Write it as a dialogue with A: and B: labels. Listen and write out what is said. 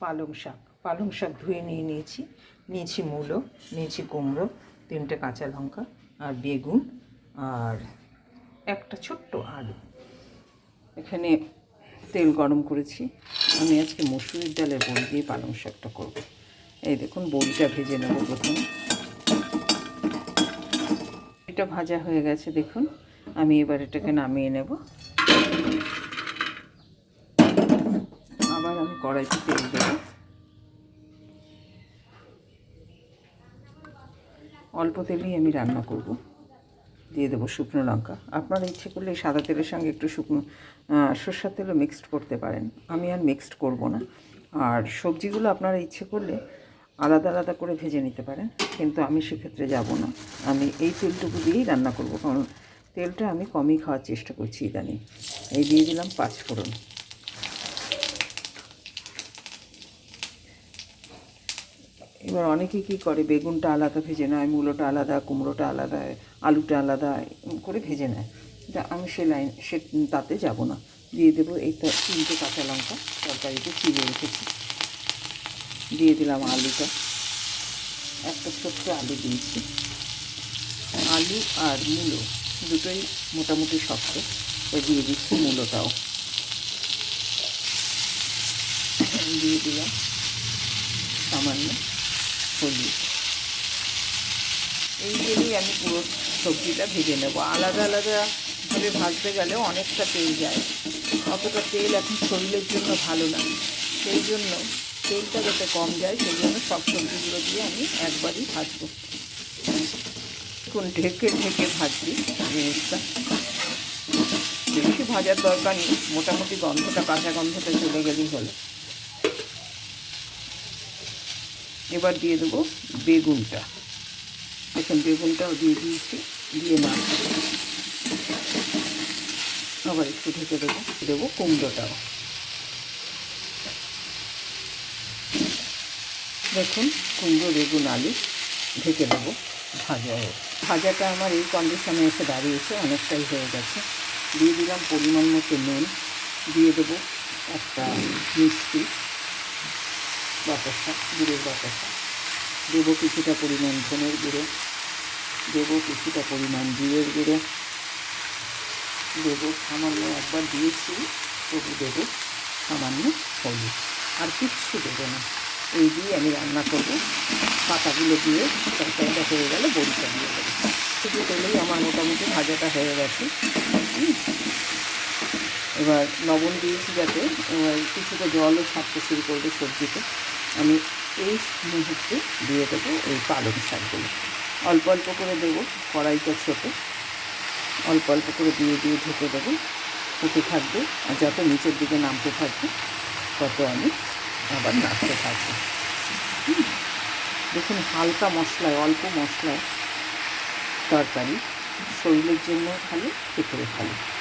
A: পালং শাক। পালং শাক ধুয়ে নিয়ে নিয়েছি। নিয়েছি মূলো, নিয়েছি কুমড়ো, তিনটে কাঁচা লঙ্কা আর বেগুন আর একটা ছোট্ট আলু। এখানে তেল গরম করেছি। আমি আজকে মসুরির ডালের বড়ি দিয়ে পালং শাকটা করব। এই দেখুন, বড়িটা ভেজে নেব প্রথমে। এটা ভাজা হয়ে গেছে, দেখুন। আমি এবার এটাকে নামিয়ে নেব। আবার আমি কড়াইতে তেল দেবো। অল্প তেলেই আমি রান্না করব। দিয়ে দেবো শুকনো লঙ্কা। আপনারা ইচ্ছে করলে সাদা তেলের সঙ্গে একটু শুকনো সর্ষের তেলও মিক্সড করতে পারেন। আমি আর মিক্সড করব না। আর সবজিগুলো আপনারা ইচ্ছে করলে আলাদা আলাদা করে ভেজে নিতে পারেন, কিন্তু আমি সেক্ষেত্রে যাব না। আমি এই তেলটুকু দিয়েই রান্না করব, কারণ তেলটা আমি কমই খাওয়ার চেষ্টা করছি ইদানিং। এই দিয়ে দিলাম পাঁচ ফোড়ন। এবার অনেকে কী করে? বেগুনটা আলাদা ভেজে নেয়, মূলোটা আলাদা, কুমড়োটা আলাদা, আলুটা আলাদা করে ভেজে নেয়। তা আমি সে লাইন, সে তাতে যাব না। দিয়ে দেবো এই তিনটে কাঁচা লঙ্কা, তরকারিতে চিড়ে রেখেছি। দিয়ে দিলাম আলুটা। একটা ছোট্ট আলু দিয়েছি। আলু আর মূলো দুটোই মোটামুটি শক্ত। দিয়ে দিচ্ছি মূলোটাও। দিয়ে দিলাম সামান্য হলুদ এই দিয়েই আমি পুরো সবজিটা ভেজে নেব। আলাদা আলাদাভাবে ভাজতে গেলে অনেকটা তেল যায়। অতটা তেল এখন শরীরের জন্য ভালো না। সেই জন্য তেলটা যাতে কম যায়, সেই জন্য সব সবজিগুলো দিয়ে আমি একবারই ভাজবো। এখন ঢেকে ঢেকে ভাজবি জিনিসটা। বেশি ভাজার দরকার নেই। মোটামুটি গন্ধটা, কাঁচা গন্ধটা চলে গেলেই হলো। এবার দিয়ে দেবো বেগুনটা। এখন বেগুনটাও দিয়ে দিয়েছি, দিয়ে না আবার একটু ঢেকে দেবো দেবো কুমড়োটাও। দেখুন, কুমড়ো, বেগুন, আলু ঢেকে দেবো ভাজা হোক। ভাজাটা আমার এই কন্ডিশনে এসে দাঁড়িয়েছে, অনেকটাই হয়ে গেছে। দিয়ে দিলাম পরিমাণ মতো নুন। দিয়ে দেবো একটা মিষ্টি। বাতাসা গুঁড়োর বাতাসা দেবো কিছুটা পরিমাণ ধনের গুঁড়ো। দেব কিছুটা পরিমাণ জিরের গুঁড়ো। দেবো সামান্য একবার দিয়েছি, তবু দেবো সামান্য হলুদ। আর কিচ্ছু দেবো না। এই দিয়ে আমি রান্না করব। পাতাগুলো দিয়ে তরকারিটা হয়ে গেলে বড়িটা দিয়ে দেবো। শুধু তেলেই আমার মোটামুটি ভাজাটা হয়ে গেছে। এবার লবণ দিয়েছি যাতে, এবার কিছুটা জলও ছাড়তে শুরু করবে সবজিতে। আমি এই মুহূর্তে দিয়ে দেবো এই পালং শাকগুলো। অল্প অল্প করে দেবো কড়াইটা ছোটো। অল্প অল্প করে দিয়ে দিয়ে ঢেকে দেবো হতে থাকবে। আর যত নিচের দিকে নামতে থাকবে, তত আমি আবার নাড়তে থাকব। দেখুন, হালকা মশলায়, অল্প মশলায় তরকারি শরীরের জন্য ভালো, খেতেও ভালো।